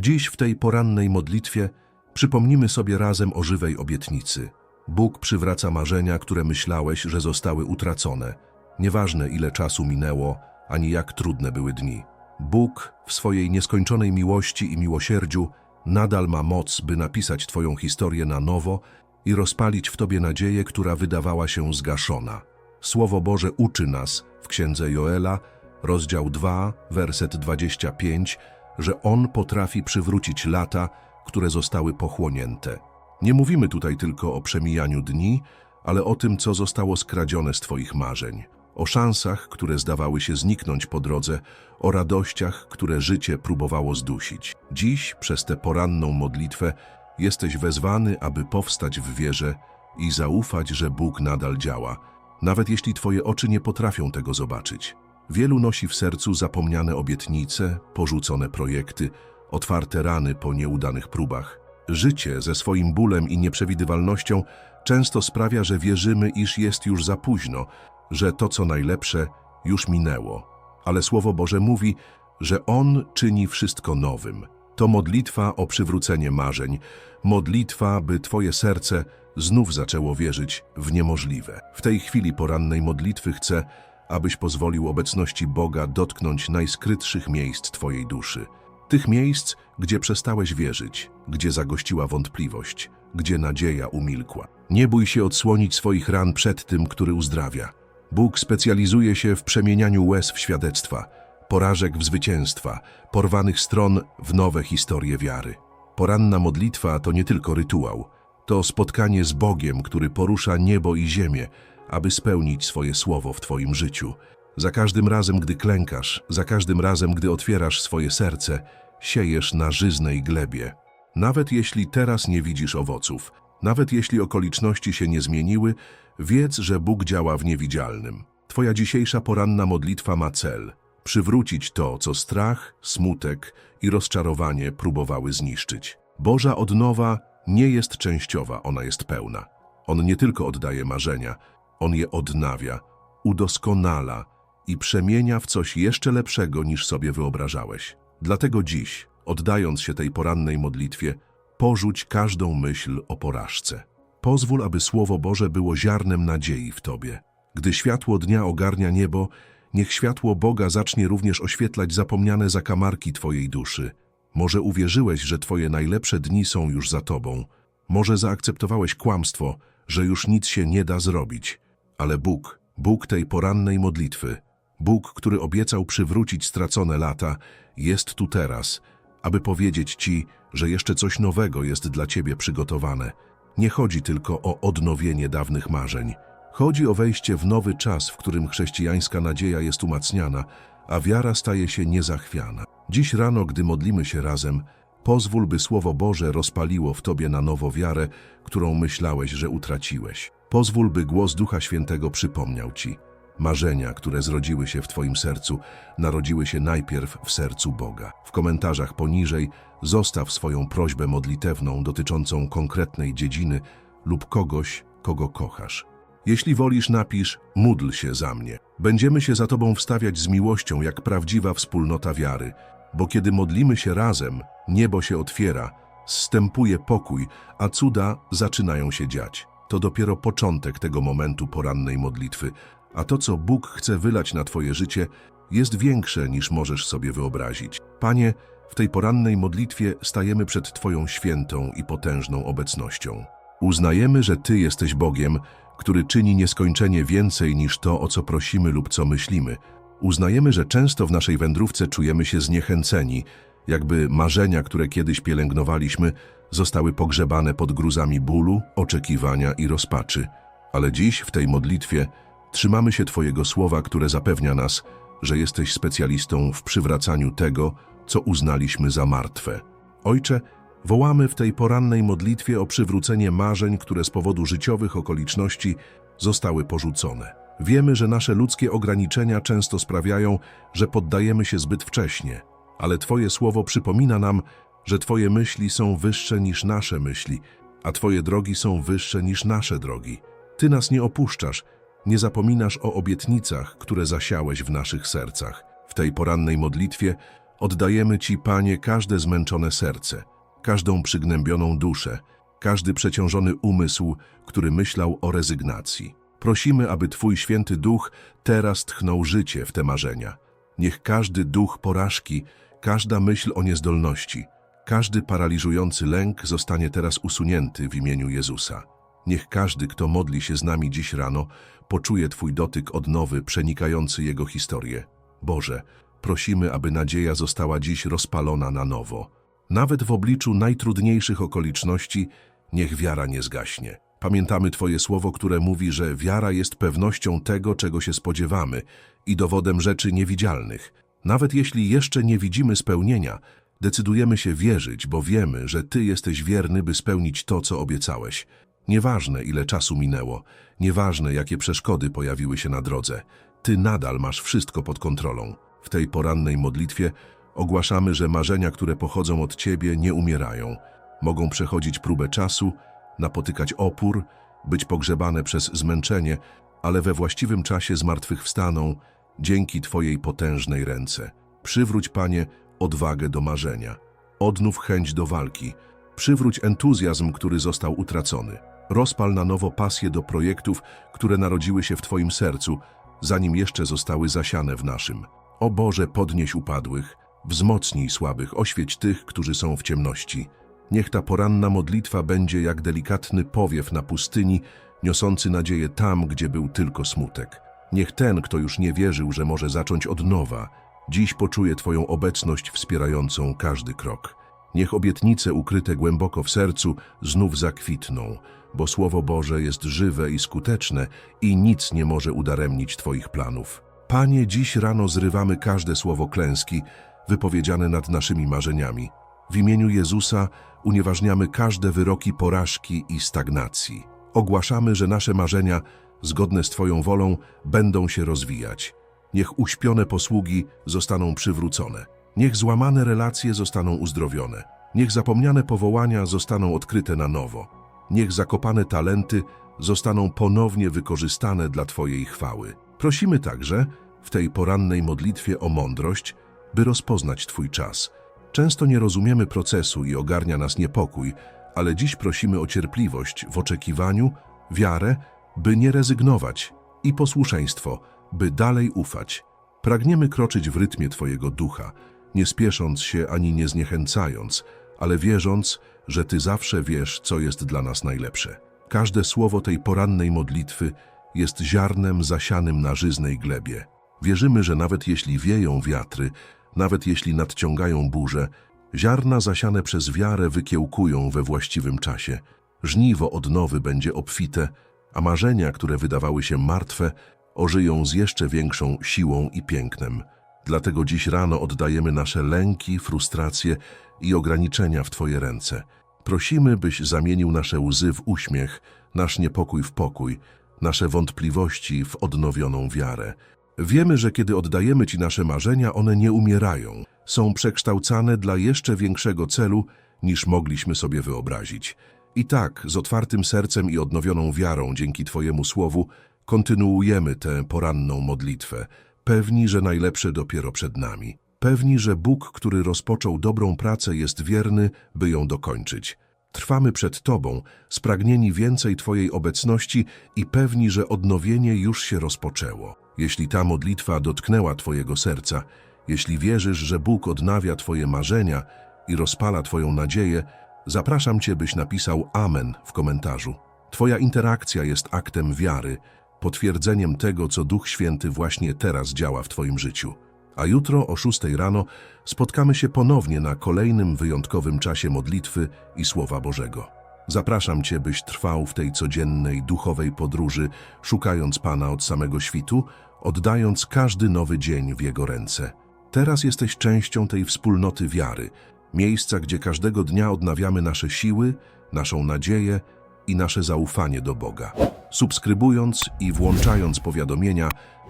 Dziś w tej porannej modlitwie przypomnimy sobie razem o żywej obietnicy. Bóg przywraca marzenia, które myślałeś, że zostały utracone. Nieważne ile czasu minęło, ani jak trudne były dni. Bóg w swojej nieskończonej miłości i miłosierdziu nadal ma moc, by napisać Twoją historię na nowo i rozpalić w Tobie nadzieję, która wydawała się zgaszona. Słowo Boże uczy nas w Księdze Joela, rozdział 2, werset 25, że On potrafi przywrócić lata, które zostały pochłonięte. Nie mówimy tutaj tylko o przemijaniu dni, ale o tym, co zostało skradzione z Twoich marzeń. O szansach, które zdawały się zniknąć po drodze, o radościach, które życie próbowało zdusić. Dziś, przez tę poranną modlitwę, jesteś wezwany, aby powstać w wierze i zaufać, że Bóg nadal działa, nawet jeśli Twoje oczy nie potrafią tego zobaczyć. Wielu nosi w sercu zapomniane obietnice, porzucone projekty, otwarte rany po nieudanych próbach. Życie ze swoim bólem i nieprzewidywalnością często sprawia, że wierzymy, iż jest już za późno, że to, co najlepsze, już minęło. Ale Słowo Boże mówi, że On czyni wszystko nowym. To modlitwa o przywrócenie marzeń, modlitwa, by Twoje serce znów zaczęło wierzyć w niemożliwe. W tej chwili porannej modlitwy chcę, abyś pozwolił obecności Boga dotknąć najskrytszych miejsc Twojej duszy. Tych miejsc, gdzie przestałeś wierzyć, gdzie zagościła wątpliwość, gdzie nadzieja umilkła. Nie bój się odsłonić swoich ran przed tym, który uzdrawia. Bóg specjalizuje się w przemienianiu łez w świadectwa, porażek w zwycięstwa, porwanych stron w nowe historie wiary. Poranna modlitwa to nie tylko rytuał, to spotkanie z Bogiem, który porusza niebo i ziemię, aby spełnić swoje słowo w Twoim życiu. Za każdym razem, gdy klękasz, za każdym razem, gdy otwierasz swoje serce, siejesz na żyznej glebie. Nawet jeśli teraz nie widzisz owoców, nawet jeśli okoliczności się nie zmieniły, wiedz, że Bóg działa w niewidzialnym. Twoja dzisiejsza poranna modlitwa ma cel przywrócić to, co strach, smutek i rozczarowanie próbowały zniszczyć. Boża odnowa nie jest częściowa, ona jest pełna. On nie tylko oddaje marzenia, on je odnawia, udoskonala i przemienia w coś jeszcze lepszego niż sobie wyobrażałeś. Dlatego dziś, oddając się tej porannej modlitwie, porzuć każdą myśl o porażce. Pozwól, aby Słowo Boże było ziarnem nadziei w Tobie. Gdy światło dnia ogarnia niebo, niech światło Boga zacznie również oświetlać zapomniane zakamarki Twojej duszy. Może uwierzyłeś, że Twoje najlepsze dni są już za Tobą. Może zaakceptowałeś kłamstwo, że już nic się nie da zrobić. Ale Bóg, Bóg tej porannej modlitwy, Bóg, który obiecał przywrócić stracone lata, jest tu teraz, aby powiedzieć Ci, że jeszcze coś nowego jest dla Ciebie przygotowane. Nie chodzi tylko o odnowienie dawnych marzeń. Chodzi o wejście w nowy czas, w którym chrześcijańska nadzieja jest umacniana, a wiara staje się niezachwiana. Dziś rano, gdy modlimy się razem, pozwól, by Słowo Boże rozpaliło w Tobie na nowo wiarę, którą myślałeś, że utraciłeś. Pozwól, by głos Ducha Świętego przypomniał Ci. Marzenia, które zrodziły się w Twoim sercu, narodziły się najpierw w sercu Boga. W komentarzach poniżej zostaw swoją prośbę modlitewną dotyczącą konkretnej dziedziny lub kogoś, kogo kochasz. Jeśli wolisz, napisz módl się za mnie. Będziemy się za Tobą wstawiać z miłością, jak prawdziwa wspólnota wiary, bo kiedy modlimy się razem, niebo się otwiera, zstępuje pokój, a cuda zaczynają się dziać. To dopiero początek tego momentu porannej modlitwy, a to, co Bóg chce wylać na Twoje życie, jest większe niż możesz sobie wyobrazić. Panie, w tej porannej modlitwie stajemy przed Twoją świętą i potężną obecnością. Uznajemy, że Ty jesteś Bogiem, który czyni nieskończenie więcej niż to, o co prosimy lub co myślimy. Uznajemy, że często w naszej wędrówce czujemy się zniechęceni, jakby marzenia, które kiedyś pielęgnowaliśmy, zostały pogrzebane pod gruzami bólu, oczekiwania i rozpaczy. Ale dziś, w tej modlitwie, trzymamy się Twojego słowa, które zapewnia nas, że jesteś specjalistą w przywracaniu tego, co uznaliśmy za martwe. Ojcze, wołamy w tej porannej modlitwie o przywrócenie marzeń, które z powodu życiowych okoliczności zostały porzucone. Wiemy, że nasze ludzkie ograniczenia często sprawiają, że poddajemy się zbyt wcześnie, ale Twoje słowo przypomina nam, że Twoje myśli są wyższe niż nasze myśli, a Twoje drogi są wyższe niż nasze drogi. Ty nas nie opuszczasz, nie zapominasz o obietnicach, które zasiałeś w naszych sercach. W tej porannej modlitwie Oddajemy Ci, Panie, każde zmęczone serce, każdą przygnębioną duszę, każdy przeciążony umysł, który myślał o rezygnacji. Prosimy, aby Twój święty duch teraz tchnął życie w te marzenia. Niech każdy duch porażki, każda myśl o niezdolności, każdy paraliżujący lęk zostanie teraz usunięty w imieniu Jezusa. Niech każdy, kto modli się z nami dziś rano, poczuje Twój dotyk odnowy przenikający jego historię. Boże, prosimy, aby nadzieja została dziś rozpalona na nowo. Nawet w obliczu najtrudniejszych okoliczności, niech wiara nie zgaśnie. Pamiętamy Twoje słowo, które mówi, że wiara jest pewnością tego, czego się spodziewamy i dowodem rzeczy niewidzialnych. Nawet jeśli jeszcze nie widzimy spełnienia, decydujemy się wierzyć, bo wiemy, że Ty jesteś wierny, by spełnić to, co obiecałeś. Nieważne, ile czasu minęło, nieważne, jakie przeszkody pojawiły się na drodze, Ty nadal masz wszystko pod kontrolą. W tej porannej modlitwie ogłaszamy, że marzenia, które pochodzą od Ciebie, nie umierają. Mogą przechodzić próbę czasu, napotykać opór, być pogrzebane przez zmęczenie, ale we właściwym czasie zmartwychwstaną dzięki Twojej potężnej ręce. Przywróć, Panie, odwagę do marzenia. Odnów chęć do walki. Przywróć entuzjazm, który został utracony. Rozpal na nowo pasję do projektów, które narodziły się w Twoim sercu, zanim jeszcze zostały zasiane w naszym. O Boże, podnieś upadłych, wzmocnij słabych, oświeć tych, którzy są w ciemności. Niech ta poranna modlitwa będzie jak delikatny powiew na pustyni, niosący nadzieję tam, gdzie był tylko smutek. Niech ten, kto już nie wierzył, że może zacząć od nowa, dziś poczuje Twoją obecność wspierającą każdy krok. Niech obietnice ukryte głęboko w sercu znów zakwitną, bo Słowo Boże jest żywe i skuteczne i nic nie może udaremnić Twoich planów. Panie, dziś rano zrywamy każde słowo klęski wypowiedziane nad naszymi marzeniami. W imieniu Jezusa unieważniamy każde wyroki porażki i stagnacji. Ogłaszamy, że nasze marzenia, zgodne z Twoją wolą, będą się rozwijać. Niech uśpione posługi zostaną przywrócone. Niech złamane relacje zostaną uzdrowione. Niech zapomniane powołania zostaną odkryte na nowo. Niech zakopane talenty zostaną ponownie wykorzystane dla Twojej chwały. Prosimy także w tej porannej modlitwie o mądrość, by rozpoznać Twój czas. Często nie rozumiemy procesu i ogarnia nas niepokój, ale dziś prosimy o cierpliwość w oczekiwaniu, wiarę, by nie rezygnować i posłuszeństwo, by dalej ufać. Pragniemy kroczyć w rytmie Twojego ducha, nie spiesząc się ani nie zniechęcając, ale wierząc, że Ty zawsze wiesz, co jest dla nas najlepsze. Każde słowo tej porannej modlitwy jest ziarnem zasianym na żyznej glebie. Wierzymy, że nawet jeśli wieją wiatry, nawet jeśli nadciągają burze, ziarna zasiane przez wiarę wykiełkują we właściwym czasie. Żniwo odnowy będzie obfite, a marzenia, które wydawały się martwe, ożyją z jeszcze większą siłą i pięknem. Dlatego dziś rano oddajemy nasze lęki, frustracje i ograniczenia w Twoje ręce. Prosimy, byś zamienił nasze łzy w uśmiech, nasz niepokój w pokój, nasze wątpliwości w odnowioną wiarę. Wiemy, że kiedy oddajemy Ci nasze marzenia, one nie umierają. Są przekształcane dla jeszcze większego celu, niż mogliśmy sobie wyobrazić. I tak, z otwartym sercem i odnowioną wiarą dzięki Twojemu słowu, kontynuujemy tę poranną modlitwę, pewni, że najlepsze dopiero przed nami. Pewni, że Bóg, który rozpoczął dobrą pracę, jest wierny, by ją dokończyć. Trwamy przed Tobą, spragnieni więcej Twojej obecności i pewni, że odnowienie już się rozpoczęło. Jeśli ta modlitwa dotknęła Twojego serca, jeśli wierzysz, że Bóg odnawia Twoje marzenia i rozpala Twoją nadzieję, zapraszam Cię, byś napisał Amen w komentarzu. Twoja interakcja jest aktem wiary, potwierdzeniem tego, co Duch Święty właśnie teraz działa w Twoim życiu. A jutro o 6 rano spotkamy się ponownie na kolejnym wyjątkowym czasie modlitwy i Słowa Bożego. Zapraszam Cię, byś trwał w tej codziennej, duchowej podróży, szukając Pana od samego świtu, oddając każdy nowy dzień w Jego ręce. Teraz jesteś częścią tej wspólnoty wiary, miejsca, gdzie każdego dnia odnawiamy nasze siły, naszą nadzieję i nasze zaufanie do Boga. Subskrybując i włączając powiadomienia,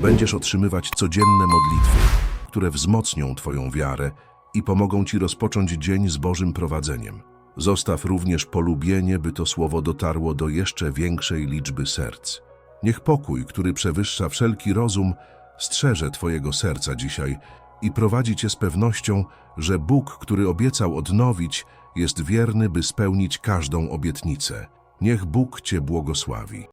będziesz otrzymywać codzienne modlitwy, które wzmocnią Twoją wiarę i pomogą Ci rozpocząć dzień z Bożym prowadzeniem. Zostaw również polubienie, by to słowo dotarło do jeszcze większej liczby serc. Niech pokój, który przewyższa wszelki rozum, strzeże Twojego serca dzisiaj i prowadzi Cię z pewnością, że Bóg, który obiecał odnowić, jest wierny, by spełnić każdą obietnicę. Niech Bóg Cię błogosławi.